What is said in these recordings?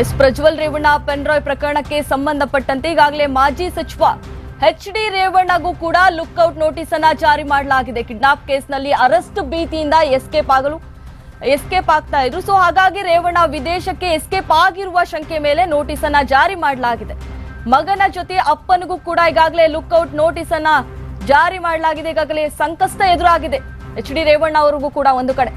S Prajwal Revanna ಪೆನ್ರಾಯ್ ಪ್ರಕರಣಕ್ಕೆ ಸಂಬಂಧಪಟ್ಟಂತೆ ಈಗಾಗಲೇ ಮಾಜಿ ಸಚಿವ ಎಚ್ ಡಿ ರೇವಣ್ಣಗೂ ಕೂಡ ಲುಕ್ಔಟ್ ನೋಟಿಸ್ ಅನ್ನ ಜಾರಿ ಮಾಡಲಾಗಿದೆ. ಕಿಡ್ನಾಪ್ ಕೇಸ್ನಲ್ಲಿ ಅರೆಸ್ಟ್ ಭೀತಿಯಿಂದ ಎಸ್ಕೇಪ್ ಆಗಲು, ಎಸ್ಕೇಪ್ ಆಗ್ತಾ ಇದ್ರು. ಸೊ, ಹಾಗಾಗಿ ರೇವಣ್ಣ ವಿದೇಶಕ್ಕೆ ಎಸ್ಕೇಪ್ ಆಗಿರುವ ಶಂಕೆ ಮೇಲೆ ನೋಟಿಸ್ ಅನ್ನ ಜಾರಿ ಮಾಡಲಾಗಿದೆ. ಮಗನ ಜೊತೆ ಅಪ್ಪನಿಗೂ ಕೂಡ ಈಗಾಗಲೇ ಲುಕ್ಔಟ್ ನೋಟಿಸ್ ಅನ್ನ ಜಾರಿ ಮಾಡಲಾಗಿದೆ. ಈಗಾಗಲೇ ಸಂಕಷ್ಟ ಎದುರಾಗಿದೆ. ಎಚ್ ಡಿ ರೇವಣ್ಣ ಅವರಿಗೂ ಕೂಡ ಒಂದು ಕಡೆ.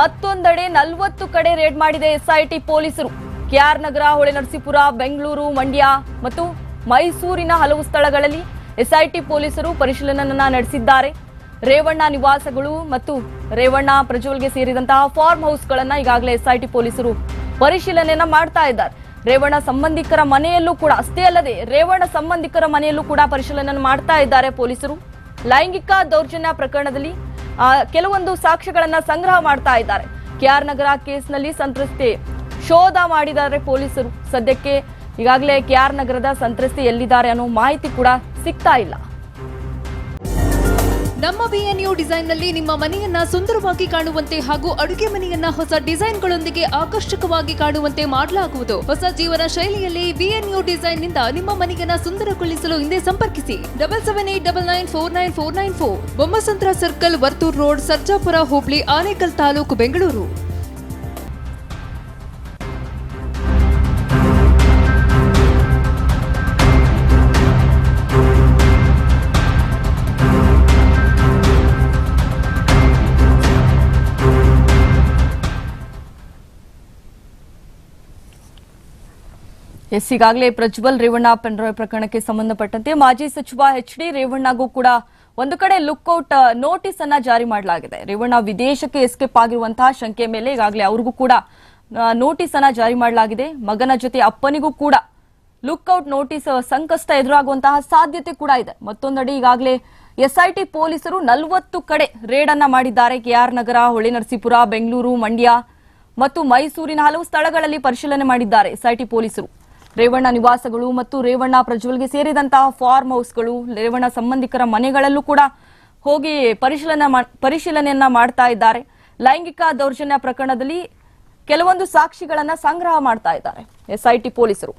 ಮತ್ತೊಂದೆಡೆ ನಲವತ್ತು ಕಡೆ ರೇಡ್ ಮಾಡಿದೆ ಎಸ್ಐಟಿ ಪೊಲೀಸರು. ಕೆಆರ್ ನಗರ ಹೊಳೆನರಸೀಪುರ ಬೆಂಗಳೂರು, ಮಂಡ್ಯ ಮತ್ತು ಮೈಸೂರಿನ ಹಲವು ಸ್ಥಳಗಳಲ್ಲಿ ಎಸ್ಐಟಿ ಪೊಲೀಸರು ಪರಿಶೀಲನೆಯನ್ನ ನಡೆಸಿದ್ದಾರೆ. ರೇವಣ್ಣ ನಿವಾಸಗಳು ಮತ್ತು ರೇವಣ್ಣ ಪ್ರಜ್ವಲ್ಗೆ ಸೇರಿದಂತಹ ಫಾರ್ಮ್ ಹೌಸ್ಗಳನ್ನ ಈಗಾಗಲೇ ಎಸ್ಐಟಿ ಪೊಲೀಸರು ಪರಿಶೀಲನೆಯನ್ನ ಮಾಡ್ತಾ ಇದ್ದಾರೆ. ರೇವಣ್ಣ ಸಂಬಂಧಿಕರ ಮನೆಯಲ್ಲೂ ಕೂಡ, ಅಷ್ಟೇ ಅಲ್ಲದೆ ರೇವಣ್ಣ ಸಂಬಂಧಿಕರ ಮನೆಯಲ್ಲೂ ಕೂಡ ಪರಿಶೀಲನೆ ಮಾಡ್ತಾ ಇದ್ದಾರೆ ಪೊಲೀಸರು. ಲೈಂಗಿಕ ದೌರ್ಜನ್ಯ ಪ್ರಕರಣದಲ್ಲಿ ಕೆಲವೊಂದು ಸಾಕ್ಷ್ಯಗಳನ್ನ ಸಂಗ್ರಹ ಮಾಡ್ತಾ ಇದ್ದಾರೆ. ಕೆಆರ್ ನಗರ ಕೇಸ್ನಲ್ಲಿ ಸಂತ್ರಸ್ತೆ ಶೋಧ ಮಾಡಿದ್ದಾರೆ ಪೊಲೀಸರು. ಸದ್ಯಕ್ಕೆ ಈಗಾಗಲೇ ಕೆಆರ್ ನಗರದ ಸಂತ್ರಸ್ತೆ ಎಲ್ಲಿದ್ದಾರೆ ಅನ್ನೋ ಮಾಹಿತಿ ಕೂಡ ಸಿಗ್ತಾ ಇಲ್ಲ. ನಮ್ಮ ಬಿಎನ್ಯು ಡಿಸೈನ್ನಲ್ಲಿ ನಿಮ್ಮ ಮನೆಯನ್ನ ಸುಂದರವಾಗಿ ಕಾಣುವಂತೆ ಹಾಗೂ ಅಡುಗೆ ಮನೆಯನ್ನ ಹೊಸ ಡಿಸೈನ್ಗಳೊಂದಿಗೆ ಆಕರ್ಷಕವಾಗಿ ಕಾಣುವಂತೆ ಮಾಡಲಾಗುವುದು. ಹೊಸ ಜೀವನ ಶೈಲಿಯಲ್ಲಿ ಬಿಎನ್ಯು ಡಿಸೈನ್ನಿಂದ ನಿಮ್ಮ ಮನೆಯನ್ನ ಸುಂದರಗೊಳಿಸಲು ಹಿಂದೆ ಸಂಪರ್ಕಿಸಿ. Double seven eight double nine four nine four nine four. Bommasandra circle Varthur road, Sarjapur, Hubli, Anekal taluk, Bengaluru. Yes ಈಗಾಗಲೇ ಪ್ರಜ್ವಲ್ ರೇವಣ್ಣ ಪೆನ್ರಾಯ್ ಪ್ರಕರಣಕ್ಕೆ ಸಂಬಂಧಪಟ್ಟಂತೆ ಮಾಜಿ ಸಚಿವ ಎಚ್ ಡಿ ರೇವಣ್ಣಗೂ ಕೂಡ ಒಂದು ಕಡೆ ಲುಕ್ಔಟ್ ನೋಟಿಸ್ ಅನ್ನ ಜಾರಿ ಮಾಡಲಾಗಿದೆ. ರೇವಣ್ಣ ವಿದೇಶಕ್ಕೆ ಎಸ್ಕೇಪ್ ಆಗಿರುವಂತಹ ಶಂಕೆ ಮೇಲೆ ಈಗಾಗಲೇ ಅವ್ರಿಗೂ ಕೂಡ ನೋಟಿಸ್ ಅನ್ನ ಜಾರಿ ಮಾಡಲಾಗಿದೆ. ಮಗನ ಜೊತೆ ಅಪ್ಪನಿಗೂ ಕೂಡ ಲುಕ್ಔಟ್ ನೋಟಿಸ್ ಸಂಕಷ್ಟ ಎದುರಾಗುವಂತಹ ಸಾಧ್ಯತೆ ಕೂಡ ಇದೆ. ಮತ್ತೊಂದೆಡೆ ಈಗಾಗಲೇ ಎಸ್ಐಟಿ ಪೊಲೀಸರು ನಲವತ್ತು ಕಡೆ ರೇಡ್ ಅನ್ನ ಮಾಡಿದ್ದಾರೆ. ಕೆಆರ್ ನಗರ ಹೊಳೆನರಸೀಪುರ ಬೆಂಗಳೂರು, ಮಂಡ್ಯ ಮತ್ತು ಮೈಸೂರಿನ ಹಲವು ಸ್ಥಳಗಳಲ್ಲಿ ಪರಿಶೀಲನೆ ಮಾಡಿದ್ದಾರೆ ಎಸ್ಐಟಿ ಪೊಲೀಸರು. ರೇವಣ್ಣ ನಿವಾಸಗಳು ಮತ್ತು ರೇವಣ್ಣ ಪ್ರಜ್ವಲ್ಗೆ ಸೇರಿದಂತಹ ಫಾರ್ಮ್ ಹೌಸ್ಗಳು, ರೇವಣ್ಣ ಸಂಬಂಧಿಕರ ಮನೆಗಳಲ್ಲೂ ಕೂಡ ಹೋಗಿ ಪರಿಶೀಲನೆ ಪರಿಶೀಲನೆಯನ್ನ ಮಾಡ್ತಾ ಇದ್ದಾರೆ. ಲೈಂಗಿಕ ದೌರ್ಜನ್ಯ ಪ್ರಕರಣದಲ್ಲಿ ಕೆಲವೊಂದು ಸಾಕ್ಷಿಗಳನ್ನ ಸಂಗ್ರಹ ಮಾಡ್ತಾ ಇದ್ದಾರೆ. ಎಸ್ಐಟಿ ಪೊಲೀಸರು.